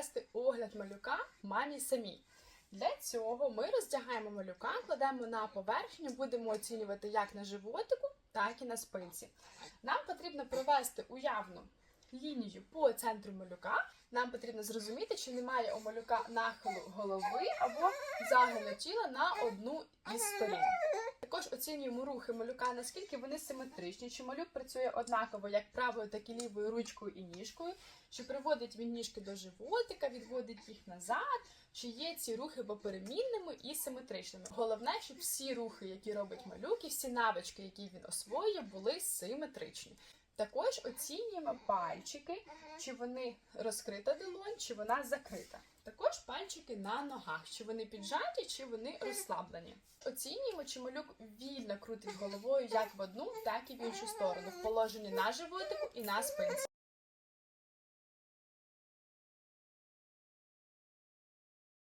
провести огляд малюка мамі самій. Для цього ми роздягаємо малюка, кладемо на поверхню, будемо оцінювати як на животику, так і на спинці. Нам потрібно провести уявну лінію по центру малюка. Нам потрібно зрозуміти, чи немає у малюка нахилу голови або загину тіла на одну із сторін. Оцінюємо рухи малюка, наскільки вони симетричні, чи малюк працює однаково як правою, так і лівою ручкою і ніжкою, чи приводить він ніжки до животика, відводить їх назад, чи є ці рухи поперемінними і симетричними. Головне, щоб всі рухи, які робить малюк, і всі навички, які він освоює, були симетричні. Також оцінюємо пальчики, чи вони розкрита долонь, чи вона закрита. Також пальчики на ногах, чи вони піджаті, чи вони розслаблені. Оцінюємо, чи малюк вільно крутить головою як в одну, так і в іншу сторону, в положенні на животику і на спинці.